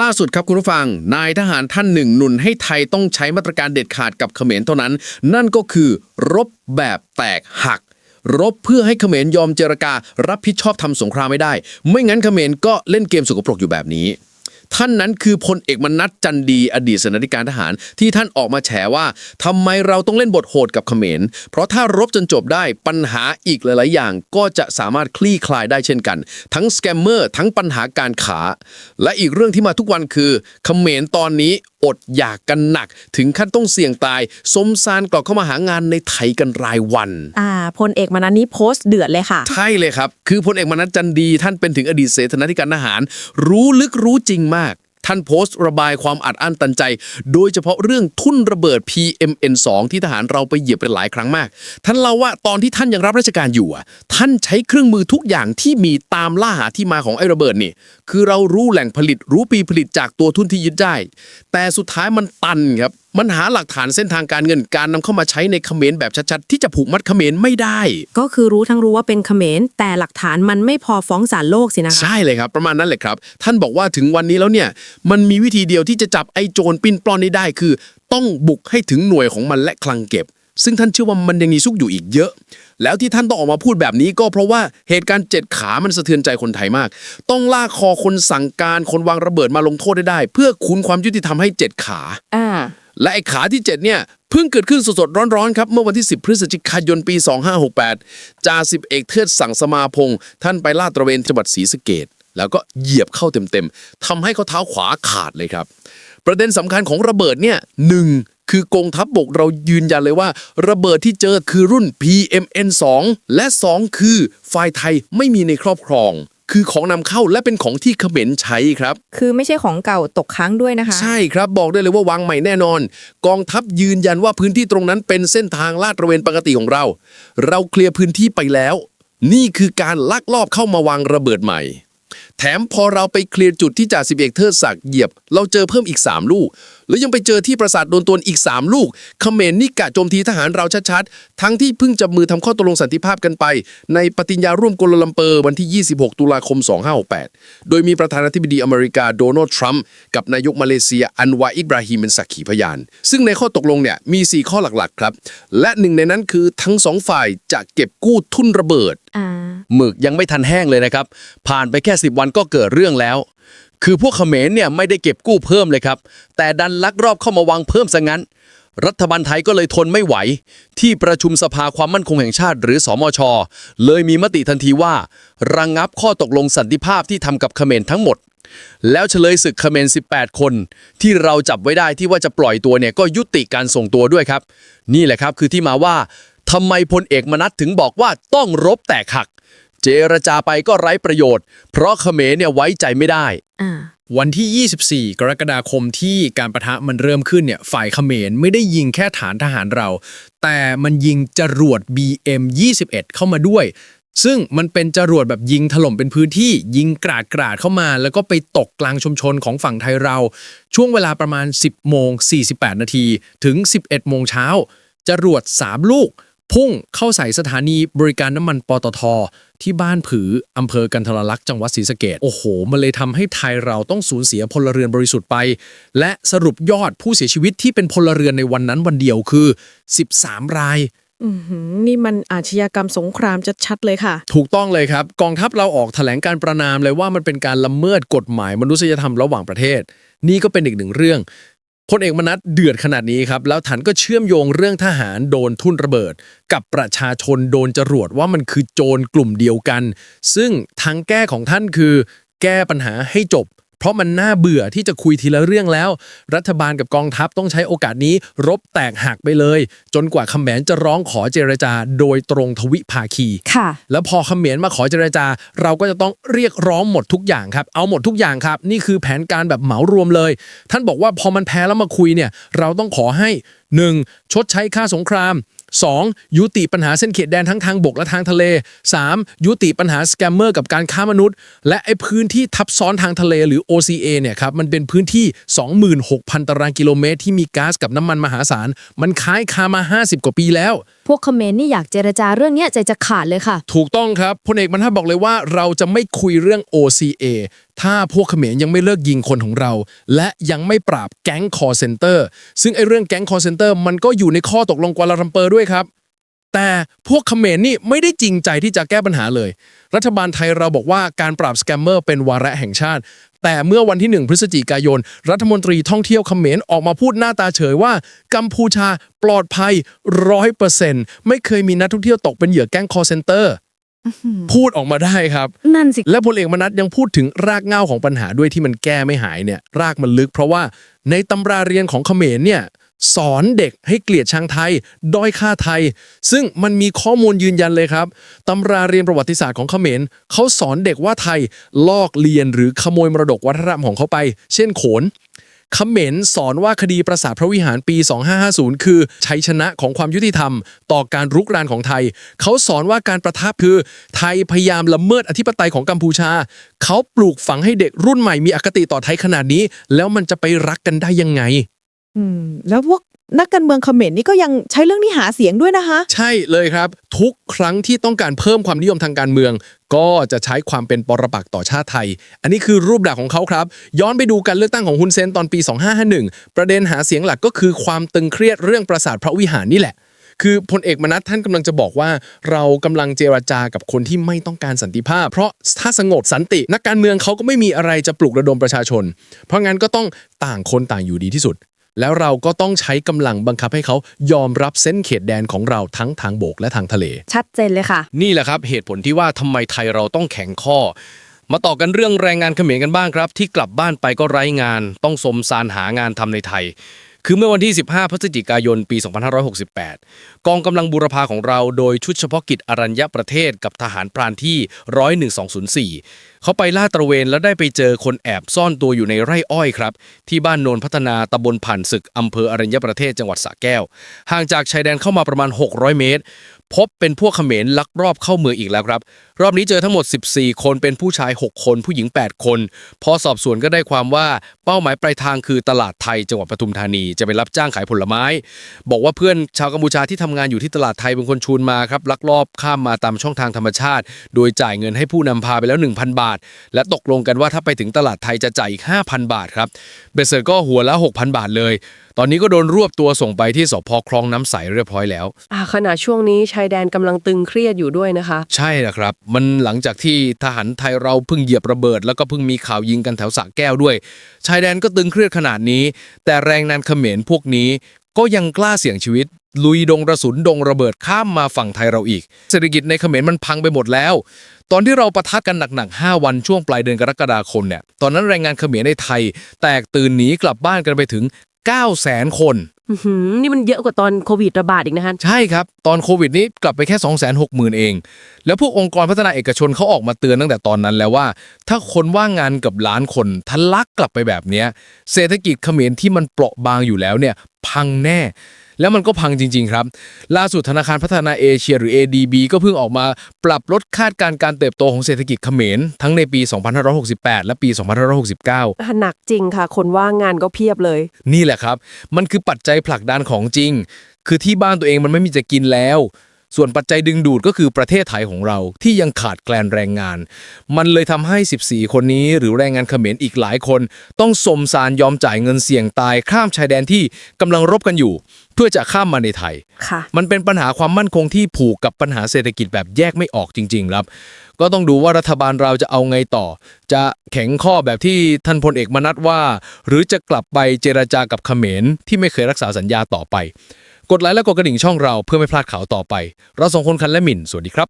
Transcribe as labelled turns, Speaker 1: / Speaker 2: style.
Speaker 1: ล่าสุดครับคุณผู้ฟัง นายทหารท่านหนึ่งหนุนให้ไทยต้องใช้มาตรการเด็ดขาดกับเขมรเท่านั้น นั่นก็คือรบแบบแตกหัก รบเพื่อให้เขมรยอมเจรการับผิดชอบทำสงครามไม่ได้ ไม่งั้นเขมรก็เล่นเกมสกปรกอยู่แบบนี้ ท่านนั้นคือพลเอกมนัสจันดี อดีตสนาธิการทหาร ที่ท่านออกมาแฉว่าทำไมเราต้องเล่นบทโหดกับเขมร เพราะถ้ารบจนจบได้ปัญหาอีกหลาย ๆ อย่างก็จะสามารถคลี่คลายได้เช่นกัน ทั้งสแกมเมอร์ทั้งปัญหาการขา และอีกเรื่องที่มาทุกวันคือเขมรตอนนี้อดอยากกันหนัก ถึงขั้นต้องเสี่ยงตาย สมซานกลับเข้ามาหางานในไทยกันรายวัน
Speaker 2: อ่าพลเอกมานันนี้โพสต์เดือดเลยค่ะ
Speaker 1: ใช่เลยครับ คือพลเอกมนัสจันดีท่านเป็นถึงอดีตเสนาธิการทหาร รู้ลึกรู้จริงมาก ท่านโพสต์ระบายความอัดอั้นตันใจ โดยเฉพาะเรื่องทุ่นระเบิด PMN2 ที่ทหารเราไปเหยียบไปหลายครั้งมาก ท่านเล่าว่าตอนที่ท่านยังรับราชการอยู่อะท่านใช้เครื่องมือทุกอย่างที่มีตามล่าหาที่มาของไอ้ระเบิดนี่ คือเรารู้แหล่งผลิตรู้ปีผลิตจากตัวทุนที่ยึดได้ แต่สุดท้ายมันตันครับมันหาหลักฐานเส้นทางการเงินการนำเข้ามาใช้ในเขมรแบบชัดๆ ที่จะผูกมัดเขมรไม่ได้
Speaker 2: ก็คือรู้ทั้งรู้ว่าเป็นเขมรแต่หลักฐานมันไม่พอฟ้องศาลโลกสินะคะ
Speaker 1: ใช่เลยครับประมาณนั้นเลยครับ ท่านบอกว่าถึงวันนี้แล้วเนี่ยมันมีวิธีเดียวที่จะจับไอ้โจรปิ้นปล้อนนี้ได้คือ ต้องบุกให้ถึงหน่วยของมันและคลังเก็บ ซึ่งท่านเชื่อว่ามันยังมีซุกอยู่อีกเยอะ แล้วที่ท่านต้องออกมาพูดแบบนี้ก็เพราะว่าเหตุการณ์เจ็ดขามันสะเทือนใจคนไทยมาก ต้องลากคอคนสั่งการคนวางระเบิดมาลงโทษได้ได้ เพื่อคุณความยุติธรรมให้เจ็ดขา
Speaker 2: อ่า
Speaker 1: และไอ้ขาที่ 7 เนี่ยเพิ่งเกิดขึ้นสดๆร้อนๆครับ เมื่อวันที่ 10 พฤศจิกายนปี 2568จ่าสิบเอกเทิดสั่งสมาพงษ์ท่านไปลาดตระเวนจังหวัดศรีสะเกดแล้วก็เหยียบเข้าเต็มๆทำให้เขาเท้าขวาขาดเลยครับ ประเด็นสำคัญของระเบิดเนี่ยหนึ่ง คือกองทัพบบกเรายืนยันเลยว่า ระเบิดที่เจอคือรุ่น PMN2 และ 2 คือฝ่ายไทยไม่มีในครอบครองคือของนำเข้าและเป็นของที่เขมรใช้ครับ
Speaker 2: คือไม่ใช่ของเก่าตกค้างด้วยนะคะ
Speaker 1: ใช่ครับบอกได้เลยว่าวางใหม่แน่นอน กองทัพยืนยันว่าพื้นที่ตรงนั้นเป็นเส้นทางลาดตระเวนปกติของเรา เราเคลียร์พื้นที่ไปแล้ว นี่คือการลักลอบเข้ามาวางระเบิดใหม่ แถมพอเราไปเคลียร์จุดที่จ่าสิบเอกเทิดศักดิ์เหยียบ เราเจอเพิ่มอีก 3 ลูก แล้วยังไปเจอที่ปราสาทโดนตวนอีก 3 ลูกเขมรนี่กะโจมตีทหารเราชัดๆ ทั้งที่เพิ่งจับมือทำข้อตกลงสันติภาพกันไป ในปฏิญญาร่วมกัวลาลัมเปอร์วันที่ 26 ตุลาคม 2568 โดยมีประธานาธิบดีอเมริกาโดนัลด์ทรัมป์กับนายกมาเลเซียอันวาอิบราฮิมเป็นสักขีพยาน ซึ่งในข้อตกลงเนี่ยมี 4 ข้อหลักๆครับและหนึ่งในนั้นคือทั้งสองฝ่ายจะเก็บกู้ทุนระเบิด
Speaker 2: อ่า
Speaker 3: หมึกยังไม่ทันแห้งเลยนะครับผ่านไปแค่ 10 วันก็เกิดเรื่องแล้ว คือพวกเขมรเนี่ยไม่ได้เก็บกู้เพิ่มเลยครับ แต่ดันลักรอบเข้ามาวางเพิ่มซะงั้น รัฐบาลไทยก็เลยทนไม่ไหว ที่ประชุมสภาความมั่นคงแห่งชาติ หรือสอมช เลยมีมติทันทีว่า ระงงับข้อตกลงสันติภาพที่ทำกับเขมรทั้งหมดแล้วเฉลยศึกเขมร 18 คน ที่เราจับไว้ได้ที่ว่าจะปล่อยตัวเนี่ยก็ยุติการส่งตัวด้วยครับ นี่แหละครับคือที่มาว่าทำไมพลเอกมนัสถึงบอกว่าต้องรบแตกหัก เจรจาไปก็ไร้ประโยชน์ เพราะเขมรเนี่ยไว้ใจไม่ได้
Speaker 2: อ่า
Speaker 4: วันที่ 24 กรกฎาคมที่การประทะมันเริ่มขึ้นเนี่ยฝ่ายเขมรไม่ได้ยิงแค่ฐานทหารเรา แต่มันยิงจรวด BM 21 เข้ามาด้วย ซึ่งมันเป็นจรวดแบบยิงถล่มเป็นพื้นที่ยิงกราดกราดเข้ามา แล้วก็ไปตกกลางชุมชนของฝั่งไทยเรา ช่วงเวลาประมาณ 10โมง48 นาทีถึง 11โมงเช้าจรวด 3 ลูก พุ่งเข้าใส่สถานีบริการน้ำมันปตท ที่บ้านผืออำเภอกันทรลักษณ์จังหวัดศรีสะเกดโอ้โห มันเลยทำให้ไทยเราต้องสูญเสียพลเรือนบริสุทธิ์ไป และสรุปยอดผู้เสียชีวิตที่เป็นพลเรือนในวันนั้นวันเดียวคือ 13 ราย
Speaker 2: นี่มันอาชญากรรมสงครามชัดๆเลยค่ะ
Speaker 4: ถูกต้องเลยครับ กองทัพเราออกแถลงการประนามเลยว่ามันเป็นการละเมิดกฎหมายมนุษยธรรมระหว่างประเทศ นี่ก็เป็นอีกหนึ่งเรื่อง พลเอกมนัสเดือดขนาดนี้ครับ แล้วฐานก็เชื่อมโยงเรื่องทหารโดนทุ่นระเบิด กับประชาชนโดนจรวดว่ามันคือโจรกลุ่มเดียวกัน ซึ่งทางแก้ของท่านคือ แก้ปัญหาให้จบ เพราะมันน่าเบื่อที่จะคุยทีละเรื่องแล้ว รัฐบาลกับกองทัพต้องใช้โอกาสนี้ รบแตกหักไปเลย จนกว่าคำแหมนจะร้องขอเจรจา โดยตรงทวิภาคี
Speaker 2: ค่ะ
Speaker 4: แล้วพอเขมรมาขอเจรจา เราก็จะต้องเรียกร้องหมดทุกอย่างครับ เอาหมดทุกอย่างครับ นี่คือแผนการแบบเหมารวมเลย ท่านบอกว่าพอมันแพ้แล้วมาคุยเนี่ย เราต้องขอให้ 1. ชดใช้ค่าสงคราม 2. ยุติปัญหาเส้นเขตแดนทั้งทางบกและทางทะเล 3. ยุติปัญหาสแกมเมอร์กับการค้ามนุษย์ และไอ้พื้นที่ทับซ้อนทางทะเลหรือ OCA เนี่ยครับมันเป็นพื้นที่ 26,000 ตารางกิโลเมตร ที่มีก๊าซกับน้ำมันมหาศาล มันค้ายคามา 50 กว่าปีแล้ว
Speaker 5: พวกเขมรนี่อยากเจรจาเรื่องเนี้ยใจจะขาดเลยค่ะ
Speaker 4: ถูกต้องครับพลเอกบรรทัดบอกเลยว่าเราจะไม่คุยเรื่อง OCA
Speaker 5: ถ้าพวกเขมรยังไม่เลิกยิงคนของเรา และยังไม่ปราบแก๊งคอร์เซนเตอร์ซึ่งไอ้เรื่องแก๊งคอร์เซนเตอร์มันก็อยู่ในข้อตกลงกัวลาลัมเปอร์ด้วยครับ แต่พวกเขมรนี่ไม่ได้จริงใจที่จะแก้ปัญหาเลย รัฐบาลไทยเราบอกว่าการปราบสแกมเมอร์เป็นวาระแห่งชาติ แต่เมื่อวันที่ 1 พฤศจิกายน รัฐมนตรีท่องเที่ยวเขมรออกมาพูดหน้าตาเฉยว่า กัมพูชาปลอดภัยร้อยเปอร์เซ็นต์ไม่เคยมีนักท่องเที่ยวตกเป็นเหยื่อแก๊งคอร์เซนเตอร์ พูดออกมาได้ครับ
Speaker 6: นั่นสิ
Speaker 5: และพลเอกมนัสยังพูดถึงรากเหง้าของปัญหาด้วยที่มันแก้ไม่หายเนี่ยรากมันลึก เพราะว่าในตำราเรียนของเขมรเนี่ยสอนเด็กให้เกลียดชังไทย ด้อยค่าไทย ซึ่งมันมีข้อมูลยืนยันเลยครับตำราเรียนประวัติศาสตร์ของเขมรเขาสอนเด็กว่าไทยลอกเลียนหรือขโมยมรดกวัฒนธรรมของเขาไป เช่นโขน เขมรสอนว่าคดีประสาทพระวิหารปี 2550 คือชัยชนะของความยุติธรรม ต่อการรุกรานของไทย เขาสอนว่าการประทับคือ ไทยพยายามละเมิดอธิปไตยของกัมพูชา เขาปลูกฝังให้เด็กรุ่นใหม่มีอคติต่อไทยขนาดนี้ แล้วมันจะไปรักกันได้ยังไง
Speaker 4: อืมแล้วพวก นักการเมืองเขมรนี่ก็ยังใช้เรื่องนี้หาเสียงด้วยนะคะ
Speaker 5: ใช่เลยครับ ทุกครั้งที่ต้องการเพิ่มความนิยมทางการเมือง ก็จะใช้ความเป็นปรปักษ์ต่อชาติไทย อันนี้คือรูปแบบของเขาครับ ย้อนไปดูการเลือกตั้งของฮุนเซนตอนปี 2551 ประเด็นหาเสียงหลักก็คือความตึงเครียดเรื่องปราสาทพระวิหารนี่แหละคือพลเอกมนัสท่านกำลังจะบอกว่า เรากำลังเจรจากับคนที่ไม่ต้องการสันติภาพ เพราะถ้าสงบสันติ นักการเมืองเขาก็ไม่มีอะไรจะปลุกระดมประชาชน เพราะงั้นก็ต้องต่างคนต่างอยู่ดีที่สุด แล้วเราก็ต้องใช้กำลังบังคับให้เขายอมรับเส้นเขตแดนของเราทั้งทางบกและทางทะเล
Speaker 4: ชัดเจนเลยค่ะ
Speaker 1: นี่แหละครับเหตุผลที่ว่าทำไมไทยเราต้องแข็งข้อ มาต่อกันเรื่องแรงงานเขมรกันบ้างครับ ที่กลับบ้านไปก็ไร้งาน ต้องสมสารหางานทำในไทย คือเมื่อวันที่ 15 พฤศจิกายน ปี 2568 กองกำลังบูรพาของเราโดยชุดเฉพาะกิจอรัญญประเทศกับทหารพรานที่101-204 เขาไปลาดตระเวนแล้วได้ไปเจอคนแอบซ่อนตัวอยู่ในไร่อ้อยครับ ที่บ้านโนนพัฒนาตำบลผ่านศึกอำเภออรัญญประเทศจังหวัดสระแก้ว ห่างจากชายแดนเข้ามาประมาณ 600 เมตร พบเป็นพวกเขมรลักรอบเข้าเมืองอีกแล้วครับ รอบนี้เจอทั้งหมด 14 คนเป็นผู้ชาย 6 คน ผู้หญิง 8 คน พอสอบสวนก็ได้ความว่าเป้าหมายปลายทางคือตลาดไทยจังหวัดปทุมธานีจะไปรับจ้างขายผลไม้ บอกว่าเพื่อนชาวกัมพูชาที่ทำงานอยู่ที่ตลาดไทยเป็นคนชวนมาครับลักลอบข้ามมาตามช่องทางธรรมชาติ โดยจ่ายเงินให้ผู้นำพาไปแล้ว 1,000 บาท และตกลงกันว่าถ้าไปถึงตลาดไทยจะจ่ายอีก5,000 บาทครับเบสเซอร์ก็หัวละ 6,000 บาทเลย ตอนนี้ก็โดนรวบตัวส่งไปที่สพคลองน้ำใสเรียบร้อยแล้ว
Speaker 7: อ่าขณะช่วงนี้ชายแดนกำลังตึงเครียดอยู่ด้วยนะคะ
Speaker 1: ใช่นะครับมันหลังจากที่ทหารไทยเราเพิ่งเหยียบระเบิด แล้วก็เพิ่งมีข่าวยิงกันแถวสระแก้วด้วย ชายแดนก็ตึงเครียดขนาดนี้ แต่แรงงานเขมรพวกนี้ก็ยังกล้าเสี่ยงชีวิต ลุยดงกระสุนดงระเบิดข้ามมาฝั่งไทยเราอีก เศรษฐกิจในเขมรมันพังไปหมดแล้ว ตอนที่เราประทัดกันหนักๆ 5 วันช่วงปลายเดือนกรกฎาคมเนี่ย ตอนนั้นแรงงานเขมรในไทย แตกตื่นหนีกลับบ้านกันไปถึง 9 0 0 0 0 0คน
Speaker 7: อื้อหือนี่มันเยอะกว่าตอนโควิดระบาดอีกนะคะ
Speaker 1: ใช่ครับ ตอนโควิดนี้กลับไปแค่ 2 6 0 0 0 0 เอง แล้วพวกองค์กรพัฒนาเอกชนเขาออกมาเตือนตั้งแต่ตอนนั้นแล้วว่า ถ้าคนว่างงานเกับล้านคนทะลักกลับไปแบบเนี้ยเศรษฐกิจเขมรที่มันเปราะบางอยู่แล้วเนี่ย พังแน่ แล้วมันก็พังจริง ๆ ครับ ล่าสุดธนาคารพัฒนาเอเชียหรือ ADB ก็เพิ่งออกมาปรับลดคาดการณ์การเติบโตของเศรษฐกิจเขมรทั้งในปี 2568 และปี 2569
Speaker 7: หนักจริงค่ะ คนว่างงานก็เพียบเลย
Speaker 1: นี่แหละครับ มันคือปัจจัยผลักดันของจริง คือที่บ้านตัวเองมันไม่มีจะกินแล้ว ส่วนปัจจัยดึงดูดก็คือประเทศไทยของเราที่ยังขาดแคลนแรงงาน มันเลยทำให้ 14 คนนี้ หรือแรงงานเขมรอีกหลายคน ต้องสมสารยอมจ่ายเงินเสี่ยงตายข้ามชายแดนที่กำลังรบกันอยู่ เพื่อจะข้ามมาในไทย
Speaker 7: ค่ะ
Speaker 1: มันเป็นปัญหาความมั่นคงที่ผูกกับปัญหาเศรษฐกิจแบบแยกไม่ออกจริง ๆ ครับ ก็ต้องดูว่ารัฐบาลเราจะเอาไงต่อ จะแข็งข้อแบบที่ท่านพลเอกมนัทว่า หรือจะกลับไปเจราจากับเขมรที่ไม่เคยรักษาสัญญาต่อไป กดไลค์และกดกระดิ่งช่องเราเพื่อไม่พลาดข่าวต่อไป เราสองคนคันและหมิ่น สวัสดีครับ